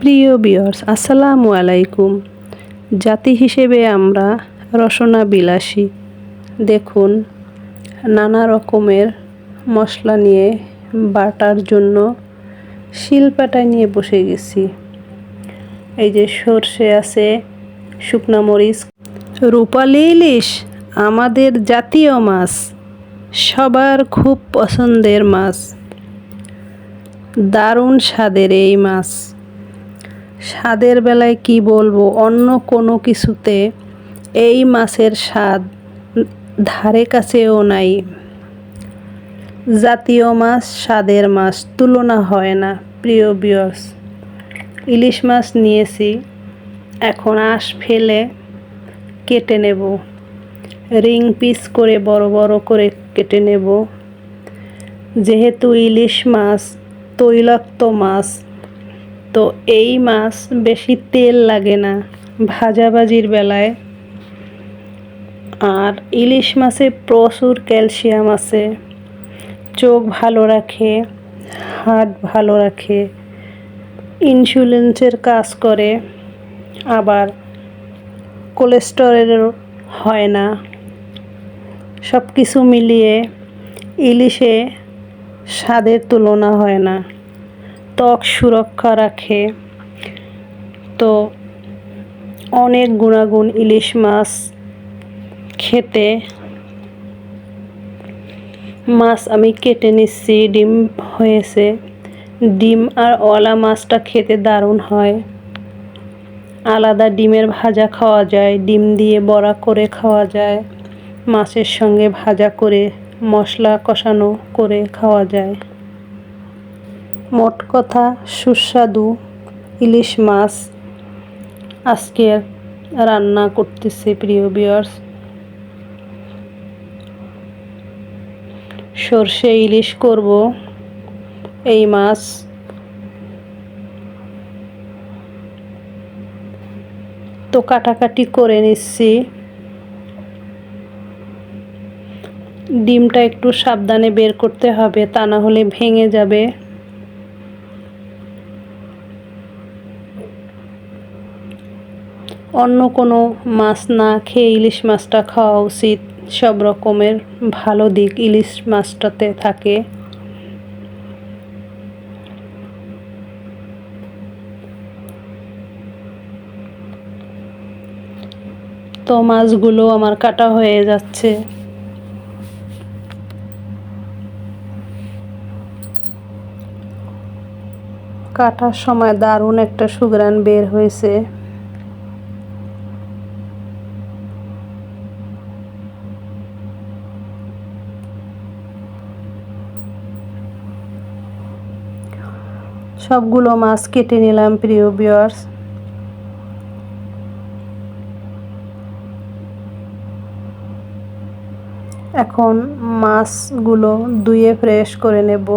প্রিয় বিয়র্স আসসালামু আলাইকুম। জাতি হিসেবে আমরা রসনা বিলাসী দেখুন, নানা রকমের মশলা নিয়ে বাটার জন্য শিলপাটায় নিয়ে বসে গেছি। এই যে সর্ষে আছে, শুকনা মরিচ। রূপালি ইলিশ, আমাদের জাতীয় মাছ। সবার খুব পছন্দের মাছ। দারুণ স্বাদের এই মাছ। স্বাদের বেলায় কি বলব, অন্য কোনো কিছুতে এই মাছের স্বাদ ধারে কাছেও নাই। জাতীয় মাছ স্বাদের মাছ, তুলনা হয় না, প্রিয় বিয়স ইলিশ মাছ নিয়েছি, এখন আঁশ ফেলে কেটে নেব। রিং পিস করে বড় বড় করে কেটে নেব। যেহেতু ইলিশ মাছ, তৈলাক্ত মাছ তো এই মাছ বেশি তেল লাগে না। ভাজাভাজির বেলায়। আর ইলিশ মাছে প্রচুর ক্যালসিয়াম আছে। চোখ ভালো রাখে হার্ট ভালো রাখে, ইনসুলেন্সের কাজ করে, আবার কোলেস্টেরল হয় না। সব কিছু মিলিয়ে ইলিশে স্বাদের তুলনা হয় না। ত্বক সুরক্ষা রাখে। তো অনেক গুণাগুণ ইলিশ মাছ খেতে। মাছ আমি কেটে নিচ্ছি, ডিম হয়েছে। ডিম আর ওলা মাছটা খেতে দারুণ হয়। আলাদা ডিমের ভাজা খাওয়া যায়, ডিম দিয়ে বড়া করে খাওয়া যায়, মাছের সঙ্গে ভাজা করে, মশলা কষানো করে খাওয়া যায়। মোট কথা সুস্বাদু ইলিশ মাছ আজকে রান্না করতেছি প্রিয় বিয়ার্স সর্ষে ইলিশ করব, এই মাছ। তো কাটাকাটি করে নিচ্ছি। ডিমটা একটু সাবধানে বের করতে হবে, তা না হলে ভেঙে যাবে। অন্য কোনো মাছ না খেয়ে ইলিশ মাছটা খাওয়া উচিত। সব রকমের ভালো দিক ইলিশ মাছটাতে থাকে। তো মাছগুলো আমার কাটা হয়ে যাচ্ছে। কাটার সময় দারুণ একটা সুগ্রান বের হয়েছে। সবগুলো মাছ কেটে নিলাম প্রিয় বিয়ার্স এখন মাছগুলো ধুয়ে ফ্রেশ করে নেব।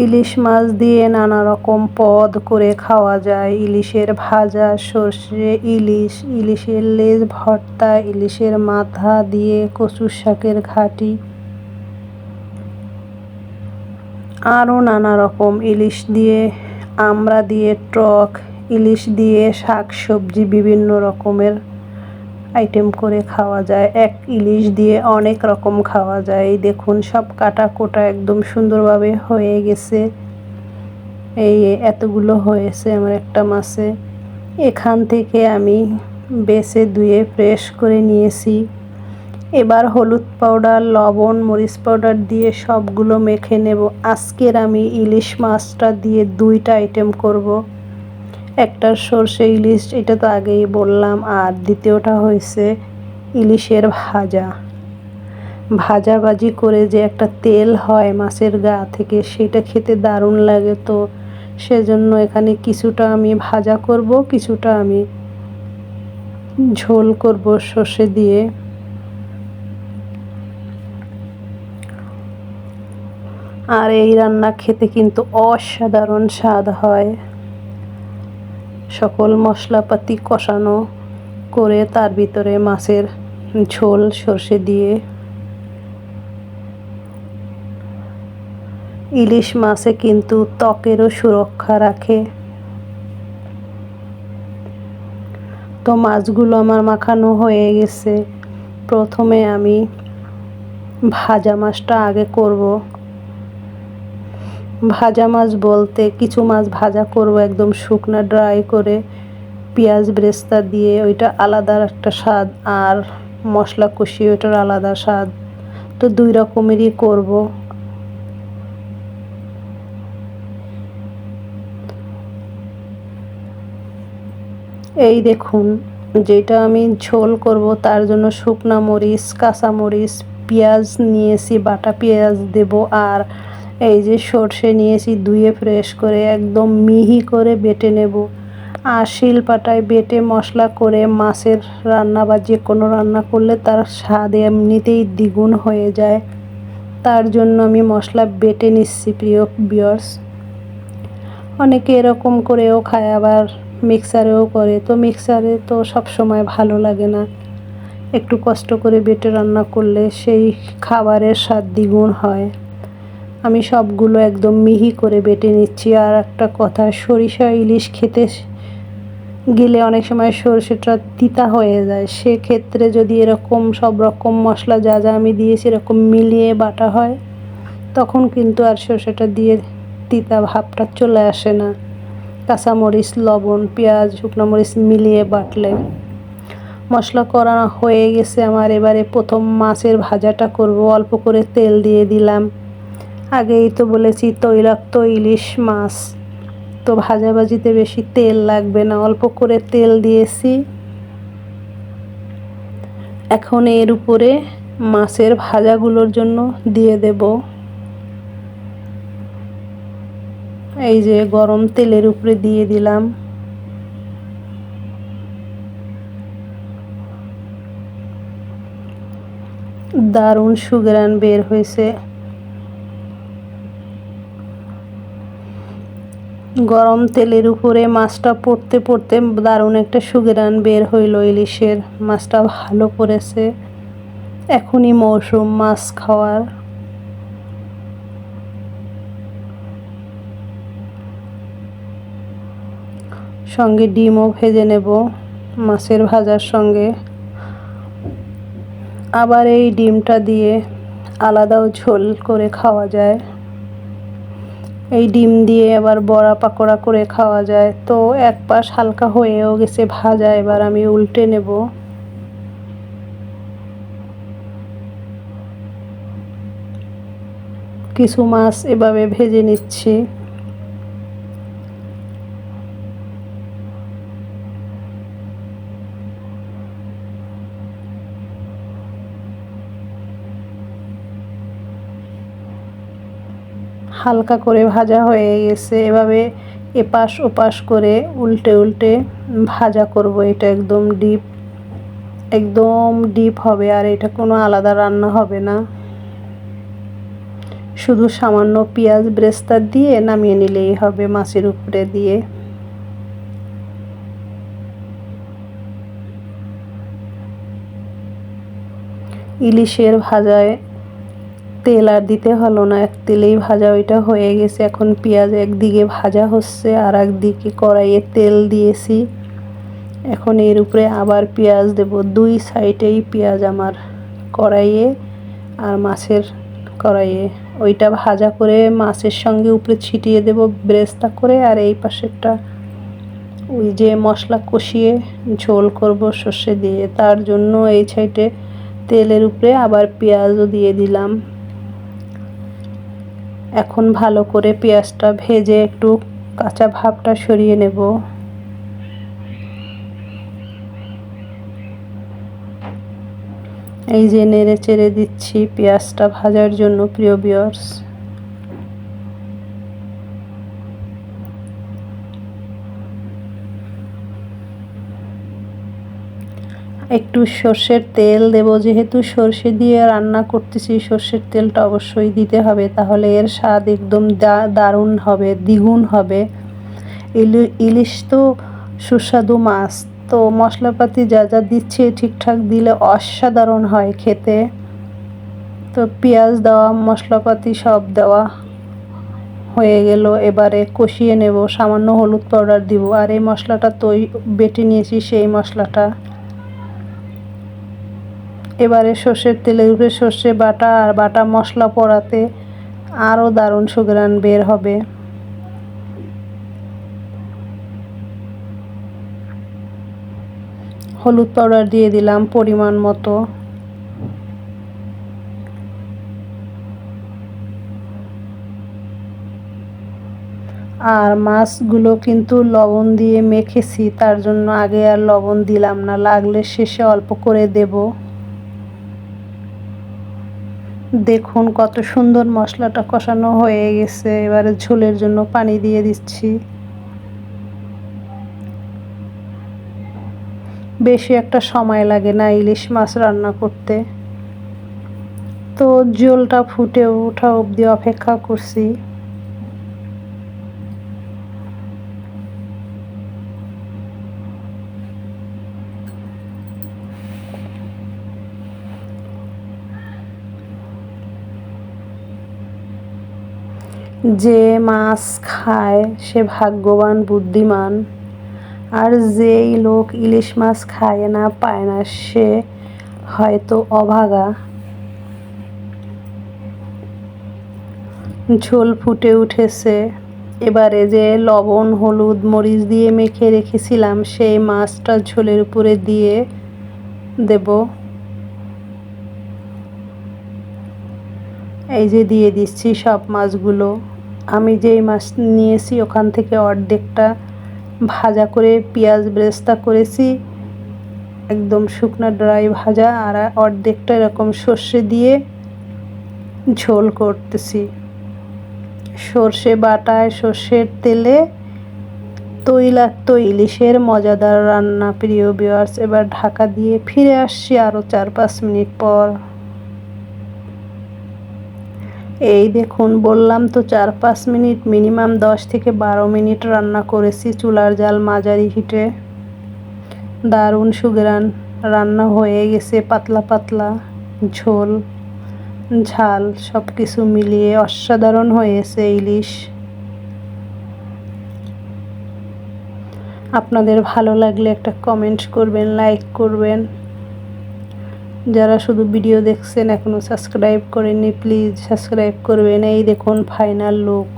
ইলিশ মাছ দিয়ে নানা রকম পদ করে খাওয়া যায়। ইলিশের ভাজা, সর্ষে ইলিশ, ইলিশের লেজ ভর্তা, ইলিশের মাথা দিয়ে কচুর শাকের ঘাটি, আরও নানা রকম ইলিশ দিয়ে, আমরা দিয়ে টক, ইলিশ দিয়ে শাক সবজি বিভিন্ন রকমের আইটেম করে খাওয়া যায়। এক ইলিশ দিয়ে অনেক রকম খাওয়া যায়। দেখুন, সব কাটা কোটা একদম সুন্দরভাবে হয়ে গেছে। এই এতগুলো হয়েছে আমার একটা মাছে। এখান থেকে আমি বেছে ধুয়ে ফ্রেশ করে নিয়েছি। এবার হলুদ পাউডার লবণ, মরিচ পাউডার দিয়ে সবগুলো মেখে নেব। আজকের আমি ইলিশ মাছটা দিয়ে দুইটা আইটেম করব। একটা সর্ষে ইলিশ, এটা তো আগেই বললাম, আর দ্বিতীয়টা হয়েছে ইলিশের ভাজা। ভাজাভাজি করে যে একটা তেল হয় মাছের গা থেকে, সেটা খেতে দারুণ লাগে তো। সেজন্য এখানে কিছুটা আমি ভাজা করব, কিছুটা আমি ঝোল করব সর্ষে দিয়ে। আর এই রান্না খেতে কিন্তু অসাধারণ স্বাদ হয়। সকল মশলাপাতি কষানো করে তার ভিতরে মাছের ঝোল, সর্ষে দিয়ে ইলিশ মাছে কিন্তু ত্বকেরও সুরক্ষা রাখে। তো মাছগুলো আমার মাখানো হয়ে গেছে। প্রথমে আমি ভাজা মাছটা আগে করব। ভাজা মাছ বলতে কিছু মাছ ভাজা করব, একদম শুকনো ড্রাই করে পেঁয়াজ ব্রেস্তা দিয়ে, ওইটা আলাদা একটা স্বাদ আর মশলা কষিয়ে ওইটার আলাদা স্বাদ। তো দুই রকমেরই করব। এই দেখুন, যেটা আমি ঝোল করব তার জন্য শুকনা মরিচ, কাঁচা মরিচ, পেঁয়াজ নিয়েছি, বাটা পেঁয়াজ দেব আর এই যে সর্ষে নিয়েছি, ধুয়ে ফ্রেশ করে একদম মিহি করে বেটে নেব। আর শিলপাটায় বেটে মশলা করে মাছের রান্না বা যে কোনো রান্না করলে তার স্বাদ এমনিতেই দ্বিগুণ হয়ে যায়। তার জন্য আমি মশলা বেটে নিচ্ছি, প্রিয় বিয়ার্স অনেকে এরকম করেও খায়, আবার মিক্সারেও করে। তো মিক্সারে তো সব সময় ভালো লাগে না। একটু কষ্ট করে বেটে রান্না করলে সেই খাবারের স্বাদ দ্বিগুণ হয়। আমি সবগুলো একদম মিহি করে বেটে নিচ্ছি। আর একটা কথা, সরিষা ইলিশ খেতে গেলে অনেক সময় সরষেটা তিতা হয়ে যায়। সেক্ষেত্রে যদি এরকম সব রকম মশলা যা যা আমি দিয়েছি এরকম মিলিয়ে বাটা হয়, তখন কিন্তু আর সরষেটা দিয়ে তিতা ভাবটা চলে আসে না। কাঁচামরিচ, লবণ, পেঁয়াজ, শুকনো মরিচ মিলিয়ে বাটলে। মশলা করা হয়ে গেছে আমার। এবারে প্রথম মাছের ভাজাটা করব। অল্প করে তেল দিয়ে দিলাম। আগেই তো বলেছি তৈলাক্ত ইলিশ মাছ। তো ভাজাভাজিতে বেশি তেল লাগবে না, অল্প করে তেল দিয়েছি। এখন এর উপরে মাছের ভাজাগুলোর জন্য দিয়ে দেবো। এই যে গরম তেলের উপরে দিয়ে দিলাম। দারুণ সুগ্রান বের হয়েছে। গরম তেলের উপরে মাছটা পড়তে পড়তে দারুণ একটা সুগেরান বের হইল ইলিশের। মাছটা ভালো করেছে। এখনই মৌসুম মাছ খাওয়ার। সঙ্গে ডিমও ভেজে নেব মাছের ভাজার সঙ্গে। আবার এই ডিমটা দিয়ে আলাদাও ঝোল করে খাওয়া যায়। এই ডিম দিয়ে আবার বড়া পাকোড়া করে খাওয়া যায়। তো এক পাশ হালকা হয়েও গেছে, ভাজা এবার আমি উল্টে নেব। কিছু মাছ এভাবে ভেজে নিচ্ছি। হালকা করে ভাজা হয়ে গেছে। এভাবে এপাশ ওপাশ করে উল্টে উল্টে ভাজা করব। এটা একদম ডিপ একদম ডিপ হবে আর এটা কোনো আলাদা রান্না হবে না। শুধু সামান্য পেঁয়াজ ব্রেস্তার দিয়ে নামিয়ে নিলেই হবে মাছের উপরে দিয়ে। ইলিশের ভাজায় তেল আর দিতে হলো না, এক তেলেই ভাজা ওইটা হয়ে গেছে। এখন পেঁয়াজ একদিকে ভাজা হচ্ছে, আর একদিকে কড়াইয়ে তেল দিয়েছি। এখন এর উপরে আবার পেঁয়াজ দেব। দুই সাইডেই পেঁয়াজ আমার কড়াইয়ে আর মাছের কড়াইয়ে। ওইটা ভাজা করে মাছের সঙ্গে উপরে ছিটিয়ে দেব ব্রেস্তা করে, আর এই পাশেরটা ওই যে মশলা কষিয়ে ঝোল করব সর্ষে দিয়ে। তার জন্য এই সাইডে তেলের উপরে আবার পেঁয়াজও দিয়ে দিলাম। এখন ভালো করে পেঁয়াজটা ভেজে একটু কাঁচা ভাবটা সরিয়ে নেব। এই যে নেড়ে চেড়ে দিচ্ছি পেঁয়াজটা ভাজার জন্য, প্রিয় বিয়ার্স একটু সর্ষের তেল দেব। যেহেতু সর্ষে দিয়ে রান্না করতেছি, সর্ষের তেলটা অবশ্যই দিতে হবে। তাহলে এর স্বাদ একদম দারুণ হবে, দ্বিগুণ হবে। ইলিশ তো সুস্বাদু মাছ। তো মশলাপাতি যা যা দিচ্ছে ঠিকঠাক দিলে অসাধারণ হয় খেতে। তো পেঁয়াজ দেওয়া, মশলাপাতি সব দেওয়া হয়ে গেল। এবারে কষিয়ে নেব। সামান্য হলুদ পাউডার দিব। আর এই মশলাটা তৈ, বেটে নিয়েছি সেই মশলাটা। এবারে সর্ষের তেলের উপরে সর্ষে বাটা আর বাটা মশলা পড়াতে আরও দারুণ সুগ্রান বের হবে। হলুদ পাউডার দিয়ে দিলাম পরিমাণ মতো। আর মাছগুলো কিন্তু লবণ দিয়ে মেখেছি, তার জন্য আগে আর লবণ দিলাম না, লাগলে শেষে অল্প করে দেব। দেখুন কত সুন্দর মশলাটা কষানো হয়ে গেছে। এবারে ঝোলের জন্য পানি দিয়ে দিচ্ছি। বেশি একটা সময় লাগে না ইলিশ মাছ রান্না করতে। তো জলটা ফুটে ওঠা অবধি অপেক্ষা করছি। যে মাছ খায় সে ভাগ্যবান, বুদ্ধিমান। আর যেই লোক ইলিশ মাছ খায় না, পায় না, সে হয়তো অভাগা। ঝোল ফুটে উঠেছে। এবারে যে লবণ, হলুদ, মরিচ দিয়ে মেখে রেখেছিলাম, সেই মাছটা ঝোলের উপরে দিয়ে দেব। এই যে দিয়ে দিচ্ছি সব মাছগুলো। আমি যেই মাছ নিয়েছি, ওখান থেকে অর্ধেকটা ভাজা করে পেঁয়াজ ব্রেস্তা করেছি, একদম শুকনো ড্রাই ভাজা, আর অর্ধেকটা এরকম সর্ষে দিয়ে ঝোল করতেছি। সর্ষে বাটায় সর্ষের তেলে তৈলাক্ত ইলিশের মজাদার রান্না, প্রিয় বিয়ার্স এবার ঢাকা দিয়ে ফিরে আসছি আরও চার পাঁচ মিনিট পর। এই দেখুন, বললাম তো চার পাঁচ মিনিট, মিনিমাম দশ থেকে বারো মিনিট রান্না করেছি চুলার জাল মাঝারি হিটে। দারুণ সুগরান রান্না হয়ে গেছে পাতলা পাতলা, ঝোল, ঝাল সব কিছু মিলিয়ে অসাধারণ হয়েছে ইলিশ। আপনাদের ভালো লাগলে একটা কমেন্ট করবেন লাইক করবেন। যারা শুধু ভিডিও দেখছেন এখনও সাবস্ক্রাইব করেননি প্লিজ সাবস্ক্রাইব করবেন। এই দেখুন ফাইনাল লুক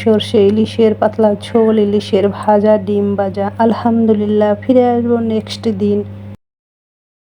সর্ষে ইলিশের পাতলা ছোল ইলিশের ভাজা, ডিম ভাজা। আলহামদুলিল্লাহ, ফিরে আসব নেক্সট দিন।